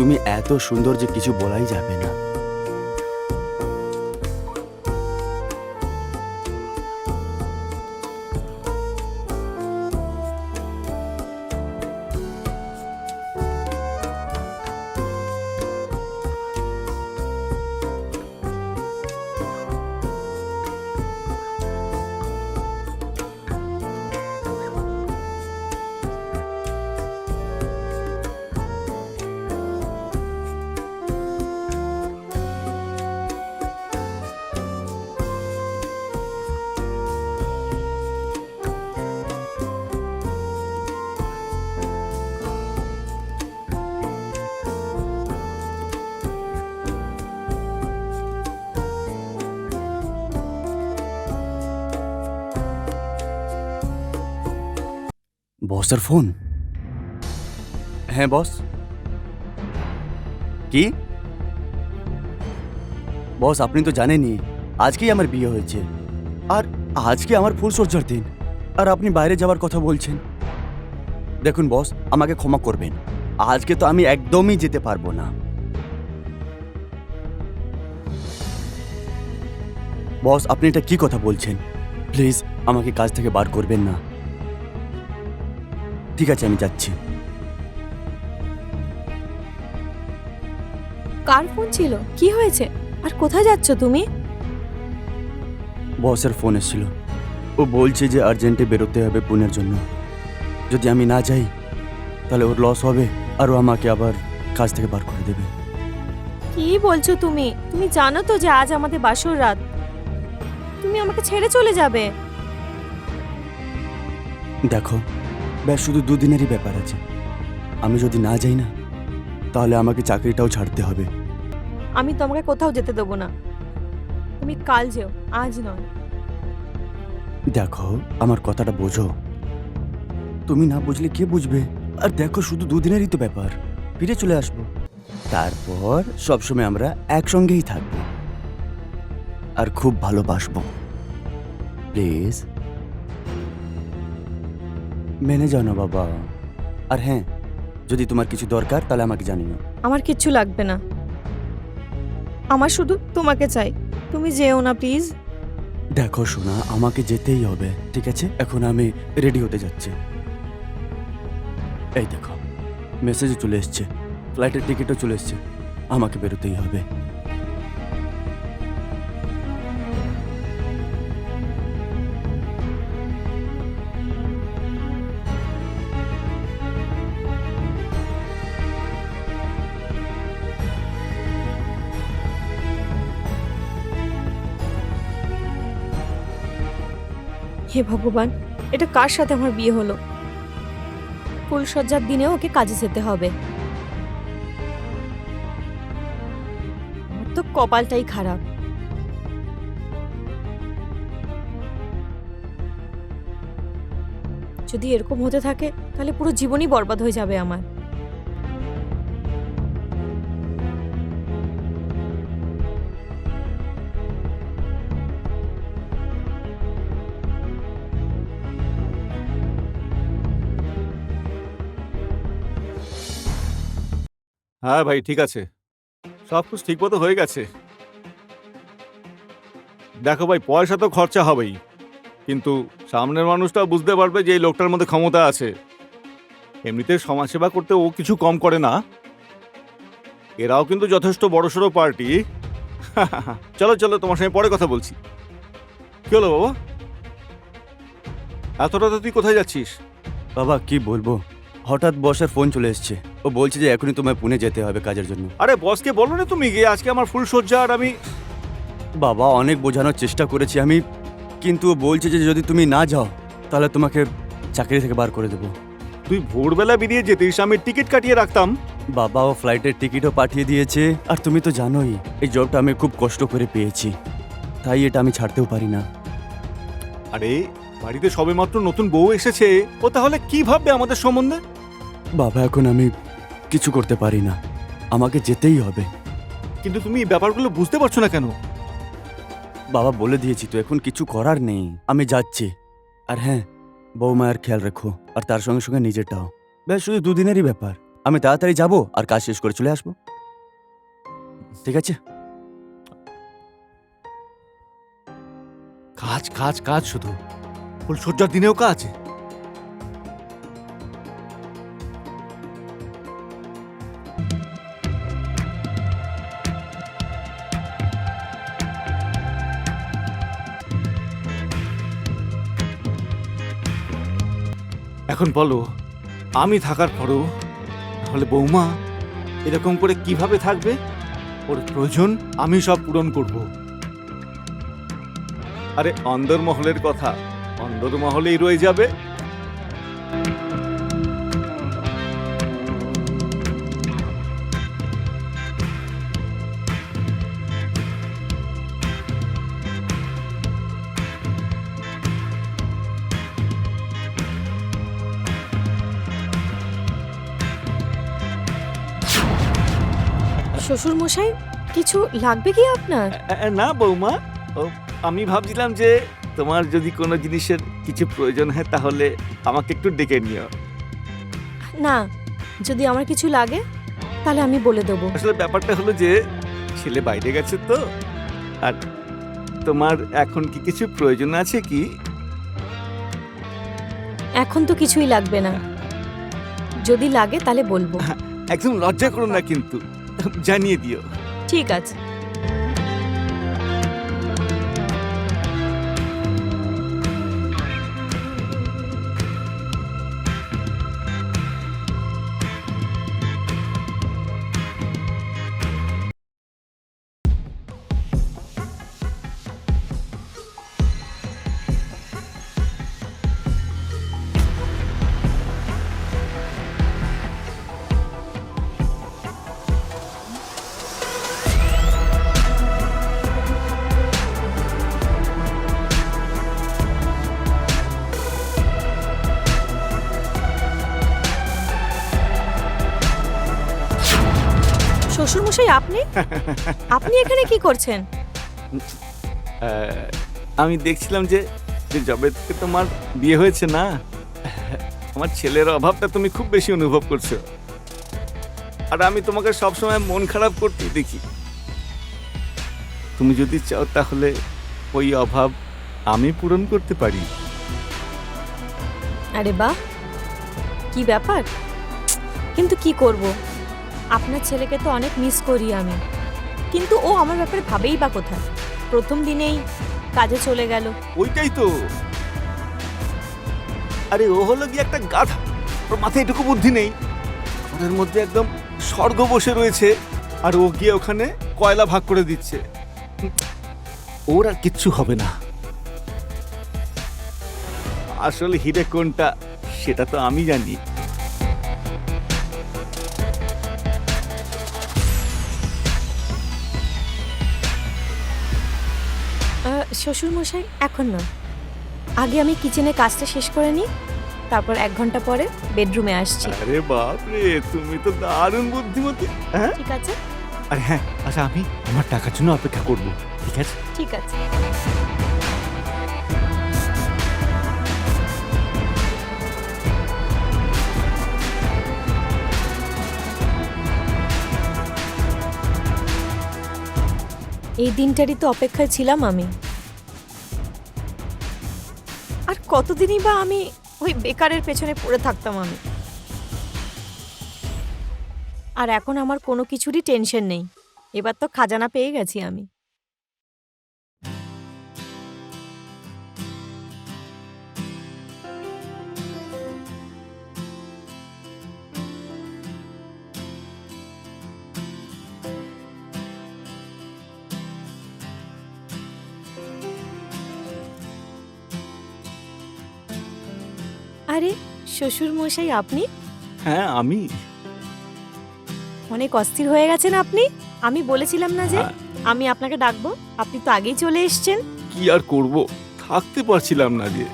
তুমি এত সুন্দর যে কিছু বলাই যাবে না। বসের ফোন? হ্যাঁ বস। কি? বস, আপনি তো জানেনই, আজকেই আমার বিয়ে হয়েছে। আর আজকে আমার ফুল ফুলসজ্জার দিন। আর আপনি বাইরে যাওয়ার কথা বলছেন। দেখুন, বস, আমাকে ক্ষমা করবেন। আজকে তো আমি একদমই যেতে পারব না। বস, আপনি এটা কি কথা বলছেন? প্লিজ, আমাকে কাজ থেকে বার করবেন না। ঠিক আছে আমি যাচ্ছি। কার ফোন ছিল? কি হয়েছে? আর কোথায় যাচ্ছ তুমি? বসের ফোন এসেছিল। ও বলছে যে আর্জেন্টে বেরোতে হবে পুনের জন্য। যদি আমি না যাই তাহলে ওর লস হবে আর ও আমাকে আবার কাজ থেকে বার করে দেবে। কি বলছো তুমি? তুমি জানো তো যে আজ আমাদের বাসর রাত। তুমি আমাকে ছেড়ে চলে যাবে। দেখো ব্যাস শুধু দুদিনেরই ব্যাপার আছে। আমি যদি না যাই না তাহলে আমাকে চাকরিটাও ছাড়তে হবে। আমি তোমাকে কোথাও যেতে দেবো না। তুমি কাল যেও আজ নয়। দেখো আমার কথাটা বোঝো। তুমি না বুঝলে কে বুঝবে? আর দেখো শুধু দুদিনেরই তো ব্যাপার। ফিরে চলে আসব। তারপর সবসময় আমরা একসঙ্গেই থাকব। আর খুব ভালোবাসবো। প্লিজ। মেনে যাও না বাবা। আর হ্যাঁ যদি তোমার কিছু দরকার তাহলে আমাকে জানিও। আমার কিচ্ছু লাগবে না। আমার শুধু তোমাকে চাই। তুমি যেও না প্লিজ। দেখো শোনা আমাকে যেতেই হবে ঠিক আছে? এখন আমি রেডি হতে যাচ্ছি। এই দেখো মেসেজও চলে এসছে ফ্লাইটের টিকিটও চলে এসছে আমাকে বেরোতেই হবে। হে ভগবান, এটা কার সাথে আমার বিয়ে হলো? ফুলসজ্জার দিনে ওকে কাজে যেতে হবে। তো কপালটাই খারাপ। যদি এরকম হতে থাকে, তাহলে পুরো জীবনই বরবাদ হয়ে যাবে আমার। হ্যাঁ ভাই, ঠিক আছে। সব কিছু ঠিক মতো হয়ে গেছে। দেখো ভাই, পয়সা তো খরচা হবেই। কিন্তু সামনের মানুষটা বুঝতে পারবে যে এই লোকটার মধ্যে ক্ষমতা আছে। এমনিতে সমাজসেবা করতে ও কিছু কম করে না। এরাও কিন্তু যথেষ্ট বড়সড় পার্টি। চলো চলো, তোমার সঙ্গে পরে কথা বলছি। কি হলো বাবা? এত রাতে তুই কোথায় যাচ্ছিস? বাবা, কি বলব? হঠাৎ বসের ফোন চলে এসছে। ও বলছে যে এখনই তোমায় পুনে যেতে হবে কাজের জন্য। আরে বসকে বলো না তুমি গিয়ে আজকে আমার ফুল সজ্জা আর আমি বাবা অনেক বোঝানোর চেষ্টা করেছি আমি কিন্তু ও বলছে যে যদি তুমি না যাও তাহলে তোমাকে চাকরি থেকে বার করে দেবো। তুই ভোরবেলা বেরিয়ে যেতিস আমি টিকিট কাটিয়ে রাখতাম। বাবা ও ফ্লাইটের টিকিটও পাঠিয়ে দিয়েছে আর তুমি তো জানোই এই জবটা আমি খুব কষ্ট করে পেয়েছি। তাই এটা আমি ছাড়তেও পারি না। আরে বাড়িতে সবেমাত্র নতুন বউ এসেছে ও তাহলে কি ভাববে আমাদের সম্বন্ধে? বাবা এখন আমি কিছু করতে পারি না। আমাকে যেতেই হবে। কিন্তু তুমি এই ব্যাপারগুলো বুঝতে পারছ না কেন? বাবা বলে দিয়েছি তো এখন কিছু করার নেই। আমি যাচ্ছি। আর হ্যাঁ বৌমায়ের খেয়াল রেখো আর তার সঙ্গে সঙ্গে নিজেরটাও। ব্যাস শুধু দুদিনেরই ব্যাপার। আমি তাড়াতাড়ি যাব আর কাজ শেষ করে চলে আসব। ঠিক আছে? কাজ কাজ কাজ শুধু। ফুলসজ্জার দিনেও কাজ। এখন বলো, আমি থাকার পরও, তাহলে বৌমা, এরকম করে কীভাবে থাকবে? ওর প্রয়োজন আমি সব পূরণ করব। আরে অন্দরমহলের কথা, অন্দরমহলেই রয়ে যাবে। শ্বশুর মশাই কিছু লাগবে কি আপনার? না বৌমা। আমি ভাবছিলাম যে তোমার যদি কোনো জিনিসের কিছু প্রয়োজন হয় তাহলে আমাকে একটু ডেকে নিও। না যদি আমার কিছু লাগে তাহলে আমি বলে দেবো। আসলে ব্যাপারটা হলো যে ছেলে বাইরে গেছে তো। আর তোমার এখন কি কিছু প্রয়োজন আছে কি? এখন তো কিছুই লাগবে না। যদি লাগে তাহলে বলব। একদম লজ্জা করো না কিন্তু। জানিয়ে দিও। ঠিক আছে। আপনি? আপনি এখানে কি করছেন? আমি দেখছিলাম যে যে যবে থেকে তোমার বিয়ে হয়েছে না? আমার ছেলের অভাবটা তুমি খুব বেশি অনুভব করছ। আর আমি তোমাকে সবসময় মন খারাপ করতেই দেখি। তুমি যদি চাও তাহলে ওই অভাব আমি পূরণ করতে পারি। আরে বাহ! কি ব্যাপার? কিন্তু কি করব? আপনার ছেলেকে তো অনেক মিস করি আমি। কিন্তু ও আমার ব্যাপারে ভাবেই বা কোথায়? প্রথম দিনেই কাজে চলে গেল। ওইটাই তো। আরে ও হলো কি একটা গাধা। ওর মাথায় এটুকু বুদ্ধি নেই। ওদের মধ্যে একদম স্বর্গ বসে রয়েছে। আর ও গিয়ে ওখানে কয়লা ভাগ করে দিচ্ছে। ওর আর কিচ্ছু হবে না। আসলে হিরে কোনটা, সেটা তো আমি জানি। শ্বশুর মশাই এখন না। আগে আমি কিচেনে কাজটা শেষ করে নিই তারপর এক ঘণ্টা পরে বেডরুমে আসছি। আরে বাপ রে তুমি তো দারুণ বুদ্ধিমতী হ্যাঁ? ঠিক আছে। আরে হ্যাঁ আচ্ছা আমি আমার টাকার জন্য অপেক্ষা করব ঠিক আছে? ঠিক আছে। এই দিনটারই তো অপেক্ষায় ছিলাম আমি। কতদিনই বা আমি ওই বেকারের পেছনে পড়ে থাকতাম আমি। আর এখন আমার কোনো কিছুরই টেনশন নেই। এবার তো খাজানা পেয়ে গেছি আমি। আরে শ্বশুর মশাই আপনি? হ্যাঁ আমি। অনেক অস্থির হয়ে গেছেন আপনি। আমি বলেছিলাম না যে হ্যাঁ। আমি আপনাকে ডাকবো। আপনি তো আগেই চলে এসেছেন। কি আর করব? থাকতে পারছিলাম না যে।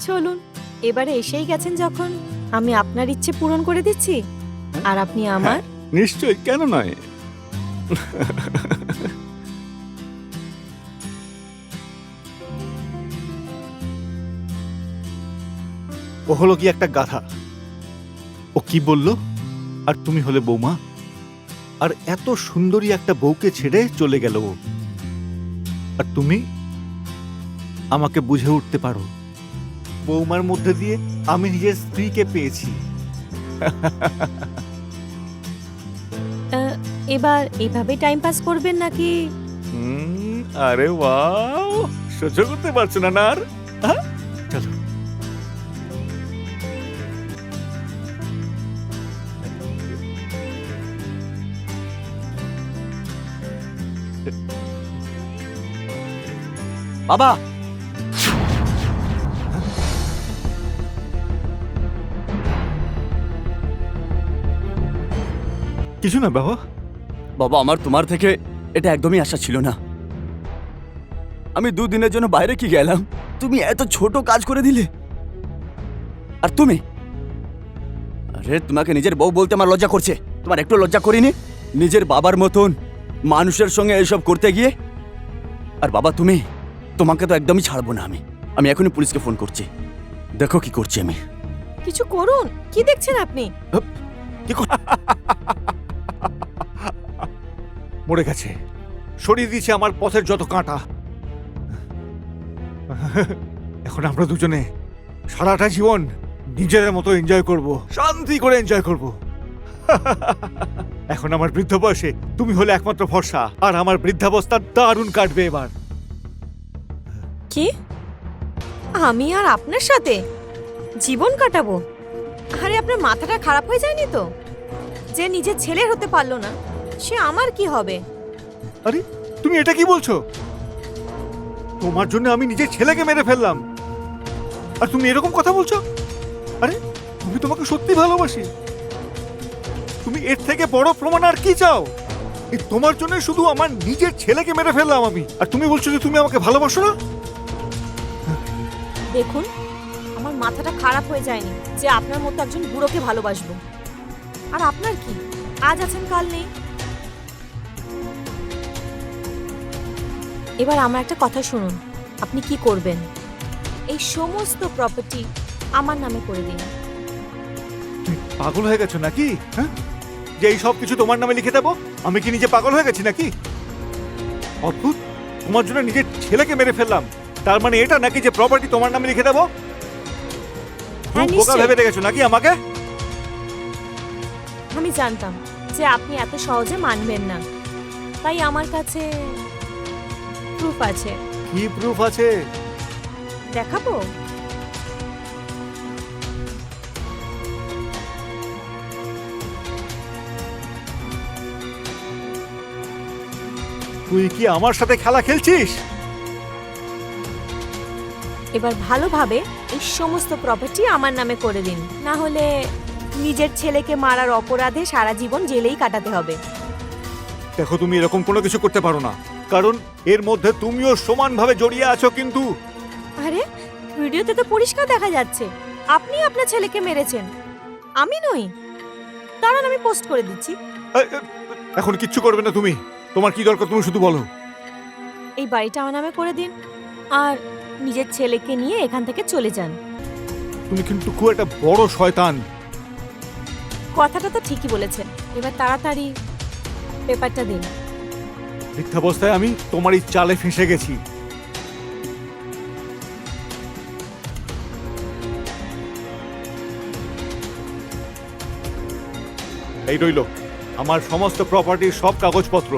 চলুন এবারে এসেই গেছেন যখন। আমি আপনার ইচ্ছে পূরণ করে দিচ্ছি। আর আপনি আমার? নিশ্চয়ই কেন নয়? ও হলো কি একটা গাধা। ও কি বলল? আর তুমি হলে বৌমা? আর এত সুন্দরী একটা বউকে ছেড়ে চলে গেল ও। আর তুমি? আমাকে বুঝে উঠতে পারো। বৌমার মধ্যে দিয়ে আমি নিজের স্ত্রীকে পেয়েছি। এবার এইভাবে টাইম পাস করবেন নাকি? আরে ওয়াও! সহ্য করতে পারছ না না আর বাবা। কিছু না বাবা। বাবা আমার তোমার থেকে এটা একদমই আশা ছিল না। আমি দুদিনের জন্য বাইরে কি গেলাম? তুমি এত ছোট কাজ করে দিলে। আর তুমি? আরে তোমাকে নিজের বউ বলতে আমার লজ্জা করছে। তোমার একটু লজ্জা করিনি? নিজের বাবার মতন মানুষের সঙ্গে এসব করতে গিয়ে? আর বাবা তুমি? তোমাকে তো একদমই ছাড়বো না আমি। আমি এখনই পুলিশকে ফোন করছি। দেখো কি করছি আমি। কিছু করুন। কি দেখছেন আপনি? কি কর- মরে গেছে। সরিয়ে দিয়েছে আমার পথের যত কাঁটা। এখন আমরা দুজনে সারাটা জীবন নিজেদের মতো এনজয় করব। শান্তি করে এনজয় করব। এখন আমার বৃদ্ধ বয়সে তুমি হলে একমাত্র ভরসা। আর আমার বৃদ্ধাবস্থা দারুণ কাটবে এবার। কি? আমি আর আপনার সাথে? জীবন কাটাবো? আরে, আপনার মাথাটা খারাপ হয়ে যায়নি তো? যে নিজের ছেলের হতে পারল না, সে আমার কি হবে? আরে, তুমি এটা কি বলছো? তোমার জন্য আমি নিজের ছেলেকে মেরে ফেললাম। আর তুমি এরকম কথা বলছো? আরে তুমি তোমাকে সত্যি ভালোবাসি। তুমি এর থেকে বড় প্রমাণ আর কি চাও? তোমার জন্য শুধু আমার নিজের ছেলেকে মেরে ফেললাম আমি। আর তুমি বলছো যে তুমি আমাকে ভালোবাসো না? দেখুন, আমার মাথাটা খারাপ হয়ে যায়নি যে আপনার মতো একজন বুড়োকে ভালোবাসবো। আর আপনার কি? আজ আছেন, কাল নেই। এবার আমার একটা কথা শুনুন, আপনি কি করবেন? এই সমস্ত প্রপার্টি আমার নামে করে দিন। তুমি পাগল হয়ে গেছো নাকি? হ্যাঁ? যে এই সব কিছু তোমার নামে লিখে দেবো, আমি কি নিজে পাগল হয়ে গেছি নাকি? অদ্ভুত, তোমার জন্য নিজের ছেলেকে মেরে ফেললাম। তার মানে এটা নাকি যে প্রপার্টি তোমার নামে লিখে দেবো? হ্যাঁ, বোকা নিশ্চয়ই। ভেবে রেখেছো নাকি আমাকে? আমি জানতাম যে আপনি এত সহজে মানবেন না। তাই আমার কাছে প্রুফ আছে। কি প্রুফ আছে? দেখাবো? তুই কি আমার সাথে খেলা খেলছিস? এবার ভালোভাবে এই সমস্ত প্রপার্টি আমার নামে করে দিন। না হলে নিজের ছেলেকে মারার অপরাধে সারা জীবন জেলেই কাটাতে হবে। দেখো তুমি এরকম কোনো কিছু করতে পারো না। কারণ এর মধ্যে তুমিও সমানভাবে জড়িয়ে আছো কিন্তু। আরে ভিডিওতে তো পরিষ্কার দেখা যাচ্ছে। আপনি আপনার ছেলেকে মেরেছেন। আমি নই। দাঁড়ান আমি পোস্ট করে দিচ্ছি। এখন কিচ্ছু করবে না তুমি। তোমার কি দরকার তুমি শুধু বলো। এই বাড়িটা আমার নামে করে দিন। আর নিজের ছেলেকে নিয়ে এখান থেকে চলে যান। তুমি কিন্তু খুব একটা বড় শয়তান। কথাটা তো ঠিকই বলেছেন। এবার তাড়াতাড়ি পেপারটা দিন। মিথ্যাবস্থায় আমি তোমার এই চালে ফেঁসে গেছি। এই রইল আমার সমস্ত প্রপার্টির সব কাগজপত্র।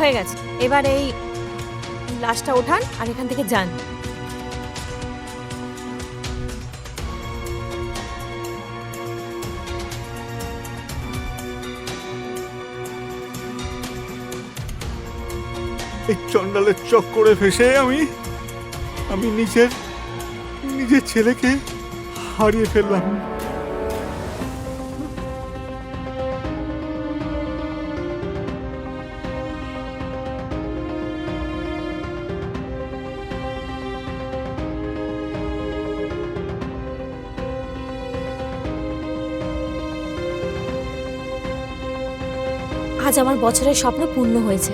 হয়ে গেছে। এবার এই লাশটা ওঠান আর এখান থেকে যান। এই চন্ডালের চক করে ফেসে আমি আমি নিজের নিজের ছেলেকে হারিয়ে ফেললাম। আজ আমার বছরের স্বপ্ন পূর্ণ হয়েছে।